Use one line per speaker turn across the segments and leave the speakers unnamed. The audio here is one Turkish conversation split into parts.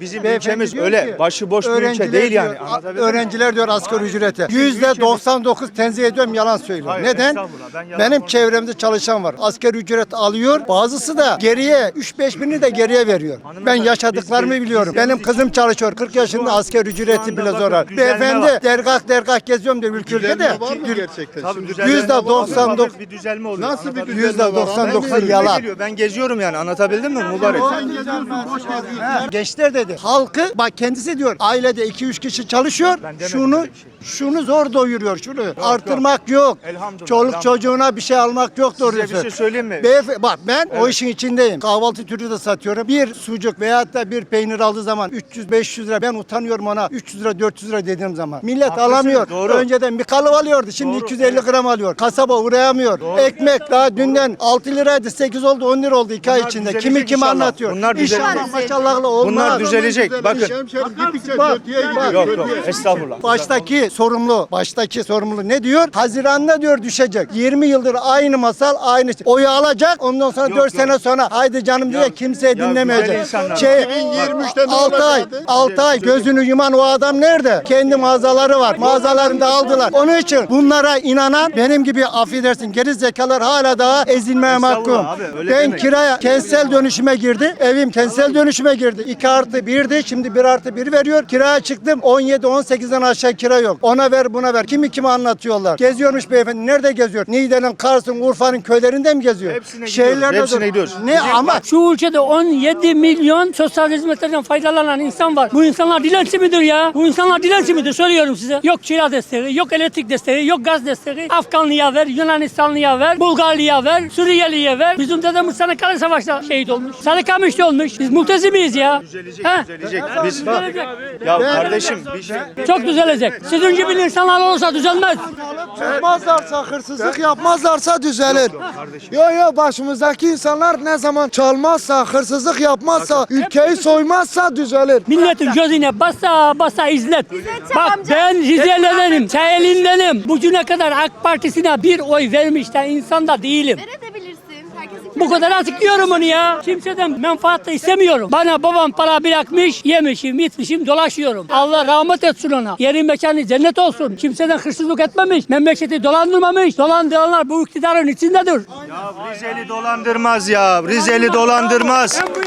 Bizim
Beyefendi
ülkemiz
diyor
öyle
ki,
başıboş bir ülke değil yani.
diyor,
mi?
öğrenciler diyor asgari ücrete. Yüzde
ülkemiz-
99 tenzih ediyorum yalan söylüyor.
Hayır,
Neden?
estağfurullah, ben yalan
Benim
konuşmuyorum.
çevremde çalışan var. Asgari ücret alıyor. Bazısı da geriye 3-5 bini de geriye veriyor. Ben
Hanımefendi,
yaşadıklarımı
biz- biz-
biliyorum.
biz-
Benim
biz-
kızım çalışıyor. 40 yaşında asgari ücreti
anda
bile
bakın,
zor.
düzenleme
Beyefendi dergah dergah geziyorum diyor ülke ülke de.
Düzenleme var mı gerçekten?
Tabii
Şimdi
düzenleme
Yüzde
var.
doksan dokuz-
bir düzelme oluyor.
Nasıl bir
Anlatabildim mi?
düzenleme var?
Yüzde doksan dokuz
Ben
yalan.
Ben geziyorum yani anlatabildim mi mübarek?
Ha, Gençler dedi. Halkı bak kendisi diyor. Ailede 2-3 kişi çalışıyor. Şunu
şey.
şunu zor doyuruyor. Şunu artırmak yok.
Elhamdülillah,
Çoluk
elhamdülillah.
çocuğuna bir şey almak yok doğrusu.
bir şey söyleyeyim mi?
Beyef- bak ben o işin içindeyim. Kahvaltı türü de satıyorum. Bir sucuk veyahut da bir peynir aldığı zaman 300-500 lira ben utanıyorum ona 300 lira 400 lira dediğim zaman. Millet
Haklısınız,
alamıyor.
doğru.
Önceden bir kalıp alıyordu. Şimdi
Doğru,
250 gram alıyor. Kasaba uğrayamıyor. Ekmek daha dünden 6 liraydı 8 oldu 10 lira oldu 2 ay içinde. Kimi
inşallah.
anlatıyor.
Bunlar
İnşallah
düzelecek.
maşallahla olmaz.
Bunlar düzelecek. Bakın.
Hemşerim gittikçe
Bak,
kötüye
bak.
gidiyor.
Yok yok estağfurullah.
Baştaki sorumlu, baştaki sorumlu ne diyor? Haziran'da diyor düşecek. 20 yıldır aynı masal, aynı şey. Oyu alacak, ondan sonra
Yok,
4
yok.
sene sonra haydi canım diye kimseye
güzel
dinlemeyecek.
insanlar.
Şey,
2023'te ne
6 ay,
olacaktı?
6 ay gözünü yuman o adam nerede? Kendi mağazaları var. Mağazalarını da aldılar. Onun için bunlara inanan benim gibi affedersin geri zekalar hala daha ezilmeye mahkum.
abi, öyle
Ben
demeyin.
kiraya kentsel dönüşüme girdi. Evim kentsel dönüşüme girdi. 2 artı 1'di. Şimdi 1 artı 1 veriyor. Kiraya çıktım. 17-18'den aşağı kira yok. Ona ver buna ver. Kimi kime anlatıyorlar. Geziyormuş beyefendi. Nerede geziyor? Niğde'nin, Kars'ın, Urfa'nın köylerinde mi geziyor?
Hepsine gidiyoruz,
Şehirlerde
hepsine
dur-
gidiyoruz.
Ne ama
Şu ülkede 17 milyon sosyal hizmetlerden faydalanan insan var. Bu insanlar dilenci midir ya? Bu insanlar dilenci midir? Soruyorum size. Yok kira desteği, yok elektrik desteği, yok gaz desteği. Afganlıya ver, Yunanistanlıya ver, Bulgarlıya ver, Suriyeliye ver. Bizim dedemiz Çanakkale Savaş'ta şehit olmuş. Sarıkamış'ta olmuş. Biz miyiz ya?
Düzelecek,
He?
düzelecek. Biz
Düzelecek.
ya kardeşim bir şey
Çok düzelecek. Sizin gibi insanlar olursa düzelmez.
Yapmazlarsa, hırsızlık yapmazlarsa düzelir. Yo yo başımızdaki insanlar ne zaman çalmazsa, hırsızlık yapmazsa, ülkeyi soymazsa düzelir.
Milletin gözüne basa basa izlet. Bak
amca.
ben Rizeli'denim, Çayeli'ndenim. Bugüne kadar AK Partisi'ne bir oy vermiş de insan da değilim.
Verebilirsin.
Bu kadar açıklıyorum onu ya. Kimseden menfaat da istemiyorum. Bana babam para bırakmış, yemişim, içmişim, dolaşıyorum. Allah rahmet etsin ona. Yerin mekanı cennet olsun. Kimseden hırsızlık etmemiş, memleketi dolandırmamış. Dolandıranlar bu iktidarın içindedir.
Ya Rizeli dolandırmaz ya. Rizeli dolandırmaz.
En büyük.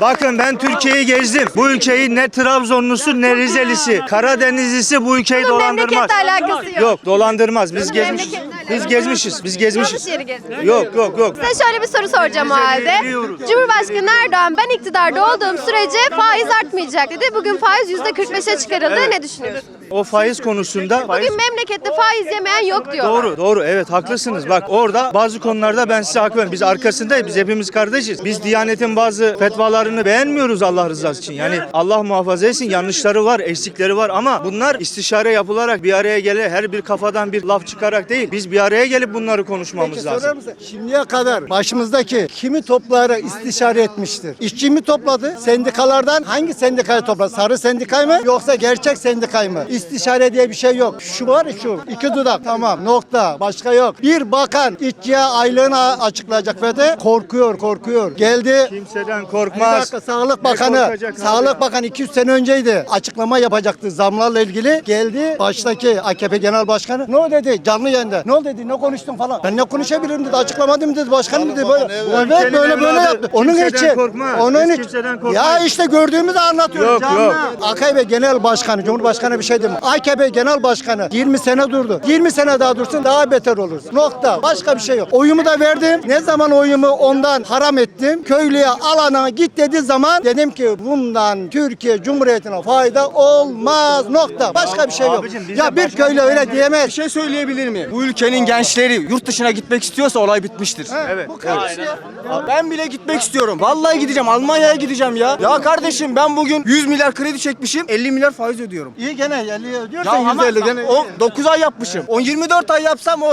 Bakın ben Türkiye'yi gezdim. Bu ülkeyi ne Trabzonlusu ne Rizelisi, Karadenizlisi bu ülkeyi
Bunun
dolandırmaz.
memleketle alakası yok.
Yok dolandırmaz. Biz gezmişiz. Biz gezmişiz. Biz gezmişiz.
Yanlış yeri gezdin.
Yok yok yok.
Size şöyle bir soru soracağım o halde. Cumhurbaşkanı Erdoğan ben iktidarda olduğum sürece faiz artmayacak dedi. Bugün faiz %45'e çıkarıldı. Ne düşünüyorsun?
O faiz konusunda faiz
Bugün memlekette faiz yemeyen yok diyorlar.
Doğru doğru evet haklısınız. Bak orada bazı konularda ben size hak veriyorum. Biz arkasındayız. Biz hepimiz kardeşiz. Biz Diyanet'in bazı fetvalarını beğenmiyoruz Allah rızası için. Yani Allah muhafaza etsin yanlışları var, eksikleri var ama bunlar istişare yapılarak bir araya gele her bir kafadan bir laf çıkarak değil. Biz bir araya gelip bunları konuşmamız
Peki
lazım.
mısın? Şimdiye kadar başımızdaki kimi toplara istişare etmiştir? İşçi mi topladı? Sendikalardan hangi sendikayı topladı? Sarı sendikayı mı yoksa gerçek sendikayı mı? İstişare diye bir şey yok. Şu var şu. iki dudak tamam nokta. Başka yok. Bir bakan işçiye aylığını açıklayacak ve de korkuyor korkuyor. Geldi
Kimseden
bir
korkmaz.
dakika Sağlık Bakanı, Sağlık? Bakanı 200 sene önceydi. Açıklama yapacaktı zamlarla ilgili. Geldi baştaki AKP Genel Başkanı. Ne o dedi canlı yayında. Ne dedi ne konuştun falan. Ben ne konuşabilirim dedi. Açıklamadım dedi. Başkanım dedi. Böyle, evet böyle böyle yaptı. Onun için. Onun için. Ya işte gördüğümüzü anlatıyorum.
Yok, yok.
AKP Genel Başkanı, Cumhurbaşkanı bir şey demiyor. AKP Genel Başkanı 20 sene durdu. 20 sene daha dursun daha beter oluruz. Nokta. Başka bir şey yok. Oyumu da verdim. Ne zaman oyumu ondan haram ettim? Köylüye alana git dediği zaman dedim ki bundan Türkiye Cumhuriyeti'ne fayda olmaz. Nokta. Başka bir şey yok. Ya bir köylü öyle
şey-
diyemez.
Bir şey söyleyebilir miyim? Bu ülkenin gençleri yurt dışına gitmek istiyorsa olay bitmiştir.
Evet.
Bu kardeş ya.
Ben bile gitmek istiyorum. Vallahi gideceğim. Almanya'ya gideceğim ya. Ya kardeşim ben bugün 100 milyar kredi çekmişim. 50 milyar faiz ödüyorum.
İyi gene 50
Ya
ödüyorsan
ama
150 gene.
o 9 ay yapmışım. 10 24 ay yapsam o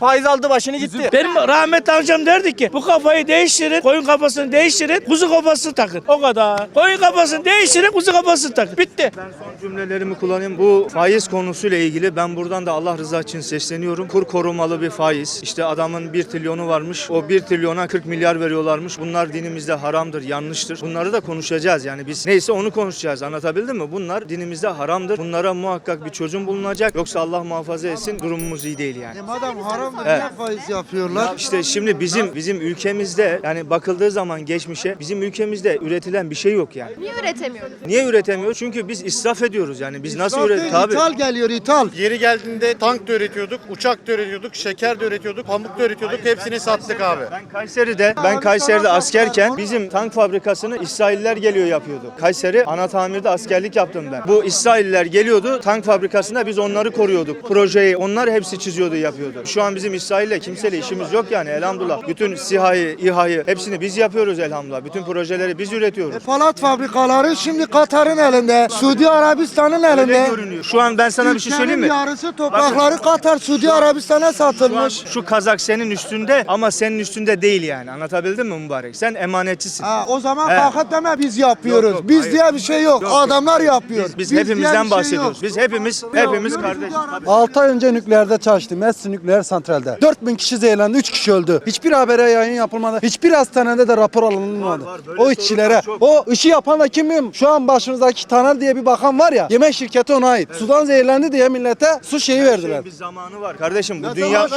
faiz aldı başını gitti.
Benim rahmetli amcam derdi ki bu kafayı değiştirin, koyun kafasını değiştirin, kuzu kafasını takın. O kadar. Koyun kafasını değiştirin, kuzu kafasını takın. Bitti.
Ben son cümlelerimi kullanayım. Bu faiz konusuyla ilgili ben buradan da Allah rızası için sesleniyorum. Kur korumalı bir faiz. İşte adamın 1 trilyonu varmış. O 1 trilyona 40 milyar veriyorlarmış. Bunlar dinimizde haramdır, yanlıştır. Bunları da konuşacağız yani biz. Neyse onu konuşacağız. Anlatabildim mi? Bunlar dinimizde haramdır. Bunlara muhakkak bir çözüm bulunacak. Yoksa Allah muhafaza etsin durumumuz iyi değil yani.
Madem haramdır
Evet.
niye faiz yapıyorlar?
İşte şimdi bizim bizim ülkemizde yani bakıldığı zaman geçmişe bizim ülkemizde üretilen bir şey yok yani.
Niye üretemiyoruz?
Niye üretemiyoruz? Çünkü biz israf ediyoruz yani. Biz nasıl
İsraf
üret?
değil,
Tabii.
İthal geliyor ithal.
Yeri geldiğinde tank da üretiyorduk, uçak da üretiyorduk, şeker de üretiyorduk, pamuk da üretiyorduk. Hepsini sattık abi.
Ben Kayseri'de ben Kayseri'de askerken bizim tank fabrikasını İsrailler geliyor yapıyordu. Kayseri ana tamirde askerlik yaptım ben. Bu İsrailler geliyordu tank fabrikasında biz onları koruyorduk. Projeyi onlar hepsi çiziyordu yapıyordu. Şu an bizim İsrail'le kimseyle işimiz yok yani elhamdülillah. Bütün SİHA'yı, İHA'yı hepsini biz yapıyoruz elhamdülillah. Bütün projeleri biz üretiyoruz.
Palat fabrikaları şimdi Katar'ın elinde, Suudi Arabistan'ın
Öyle
elinde.
görünüyor. Şu an ben sana bir şey söyleyeyim mi?
Yarısı toprakları Katar, Suudi Arabistan'a
Şu an
satılmış.
şu kazak senin üstünde ama senin üstünde değil yani. Anlatabildim mi mübarek? Sen emanetçisin.
Ha, o zaman
He.
kalkıp deme biz yapıyoruz.
Yok, yok,
biz
hayır.
diye bir şey yok.
Yok, yok.
Adamlar yapıyor.
Biz, biz
diye bir
hepimizden
şey
bahsediyoruz.
yok.
Biz hepimiz hepimiz kardeş.
6 ay önce nükleerde çalıştım. Messi nükleer santralde. 4000 kişi zehirlendi, 3 kişi öldü. Hiçbir habere yayın yapılmadı. Hiçbir hastanede de rapor alınmadı.
var, böyle
O işçilere.
sorunlar çok.
O işi yapan da kim bilmiyorum. Şu an başımızdaki Taner diye bir bakan var ya. Yemek şirketi ona ait. Sudan zehirlendi diye millete su şeyi verdiler.
Bir zamanı var. Kardeşim bu dünya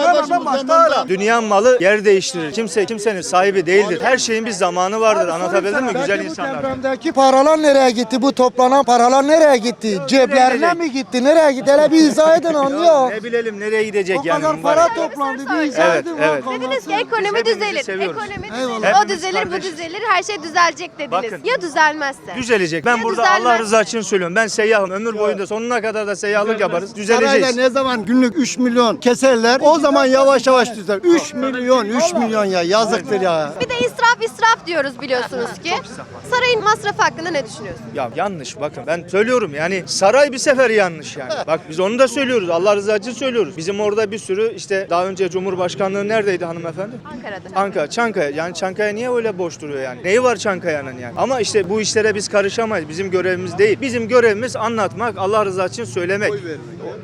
dünya malı yer değiştirir. Kimse kimsenin sahibi değildir. Her şeyin bir zamanı vardır. Anlatabildim mi güzel insanlar?
depremdeki paralar nereye gitti? Bu toplanan paralar nereye gitti? Ceplerine mi gitti? Nereye gitti? Hele bir izah edin anlıyor.
Ne bilelim nereye gidecek
O
yani
kadar
mübarek.
para toplandı. Bir izah
Evet,
edin.
evet.
Dediniz ki ekonomi düzelir. Ekonomi düzelir. O düzelir, bu düzelir. Her şey düzelecek dediniz.
Bakın.
Ya düzelmezse?
Düzelecek. Ben burada. Allah rızası için söylüyorum. Ben seyyahım. Ömür boyunca sonuna kadar da seyyahlık yaparız.
Sarayda
Düzeleceğiz.
ne zaman günlük 3 milyon keserler o zaman yavaş yavaş düzelir. 3 milyon 3 milyon ya yazıktır ya.
Bir de israf israf diyoruz biliyorsunuz ki. Sarayın masrafı hakkında ne düşünüyorsunuz?
Ya yanlış bakın ben söylüyorum yani saray bir sefer yanlış yani. Bak biz onu da söylüyoruz Allah rızası için söylüyoruz. Bizim orada bir sürü işte daha önce Cumhurbaşkanlığı neredeydi hanımefendi?
Ankara'da.
Ankara, Çankaya. Yani Çankaya niye öyle boş duruyor yani? Neyi var Çankaya'nın yani? Ama işte bu işlere biz karışamayız. Bizim görevimiz değil. Bizim görevimiz anlatmak, Allah rızası için söylemek. Oy vermek.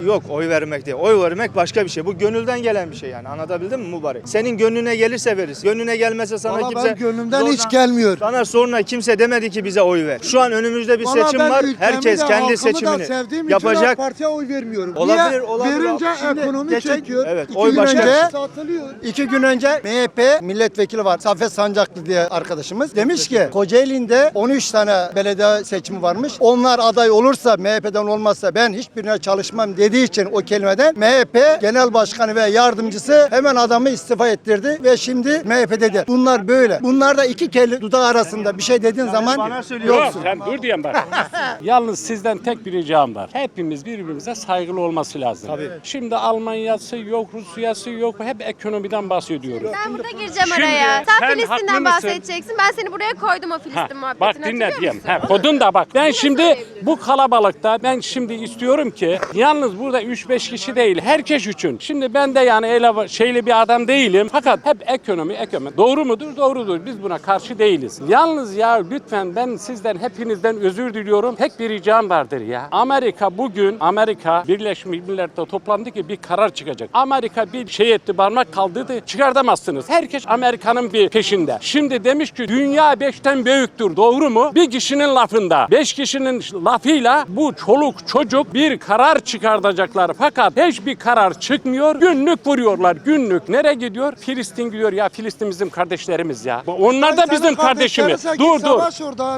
Yok oy vermek değil. Oy vermek başka bir şey. Bu gönülden gelen bir şey yani. Anlatabildim mi mübarek? Senin gönlüne gelirse veririz. Gönlüne gelmezse sana
Valla
kimse...
ben gönlümden
Zorla-
hiç gelmiyor.
Sana sonra kimse demedi ki bize oy ver. Şu an önümüzde bir
Valla
seçim var. Herkes
de,
kendi seçimini
sevdiğim için AK
yapacak.
Parti'ye oy vermiyorum.
Olabilir,
Niye?
olabilir.
Verince
Şimdi
ekonomi
geçen-
çekiyor.
Evet,
İki
oy
gün
başka
önce satılıyor.
İki gün önce MHP milletvekili var. Safet Sancaklı diye arkadaşımız. Demiş ki Kocaeli'nde 13 tane belediye seçimi varmış. Onlar aday olursa MHP'den olmazsa ben hiçbirine çalışmam dediği için o kelimeden MHP genel başkanı ve yardımcısı hemen adamı istifa ettirdi ve şimdi MHP dedi. Bunlar böyle. Bunlar da iki keli dudağı arasında bir şey dediğin zaman yoksun.
Sen dur diyeyim bak. Yalnız sizden tek bir ricam var. Hepimiz birbirimize saygılı olması lazım. Şimdi Almanya'sı yok, Rusya'sı yok. Hep ekonomiden bahsediyoruz.
Ben burada gireceğim
Şimdi
araya. Sen,
sen haklı
Filistin'den bahsedeceksin. Ben seni buraya koydum o
Ha,
Filistin muhabbetini.
bak dinle
hatırlıyor
diyeyim.
musun?
Ha, kodun da bak. Ben şimdi bu kalabalıkta ben şimdi istiyorum ki yalnız burada 3-5 kişi değil herkes için. Şimdi ben de yani öyle şeyli bir adam değilim. Fakat hep ekonomi ekonomi. Doğru mudur? Doğrudur. Biz buna karşı değiliz. Yalnız ya lütfen ben sizden hepinizden özür diliyorum. Tek bir ricam vardır ya. Amerika bugün Amerika Birleşmiş Milletler toplandı ki bir karar çıkacak. Amerika bir şey etti parmak kaldırdı çıkartamazsınız. Herkes Amerika'nın bir peşinde. Şimdi demiş ki dünya beşten büyüktür doğru mu? Bir kişinin lafında. Beş kişinin lafıyla bu çoluk çocuk bir karar çıkartacaklar. Fakat hiçbir karar çıkmıyor. Günlük vuruyorlar. Günlük. Nereye gidiyor? Filistin gidiyor ya. Filistin bizim kardeşlerimiz ya. Onlar da bizim kardeşimiz. Dur dur.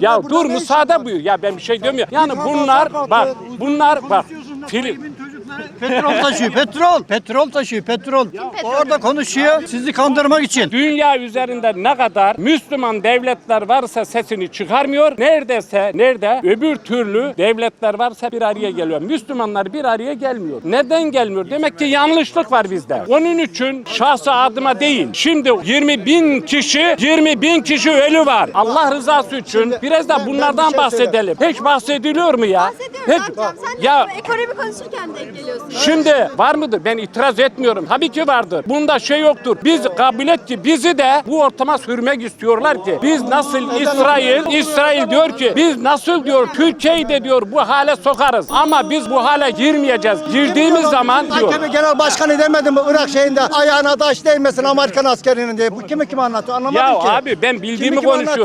Ya dur müsaade buyur. Ya ben bir şey demiyorum. Yani bunlar bak bunlar bak Fili-
Petrol taşıyor, petrol. Petrol taşıyor, petrol. Orada konuşuyor sizi kandırmak için.
Dünya üzerinde ne kadar Müslüman devletler varsa sesini çıkarmıyor. Neredeyse nerede öbür türlü devletler varsa bir araya geliyor. Müslümanlar bir araya gelmiyor. Neden gelmiyor? Demek ki yanlışlık var bizde. Onun için şahsı adıma değil. Şimdi 20 bin kişi 20 bin kişi ölü var. Allah rızası için biraz da bunlardan
şey
bahsedelim. Hiç bahsediliyor mu ya?
Bahsediyoruz
Hiç-
yapacağım? Sen
ya
de ekonomi konuşurken denk
Şimdi var mıdır? Ben itiraz etmiyorum. Tabii ki vardır. Bunda şey yoktur. Biz kabul et ki bizi de bu ortama sürmek istiyorlar ki. Biz nasıl İsrail, İsrail diyor ki biz nasıl diyor Türkiye'yi de diyor bu hale sokarız. Ama biz bu hale girmeyeceğiz. Girdiğimiz zaman diyor.
AKP Genel Başkanı demedi mi Irak şeyinde ayağına taş değmesin Amerikan askerinin diye. Bu kimi kime anlatıyor anlamadım
Ya
ki.
abi ben bildiğimi
Kimi kime
konuşuyorum.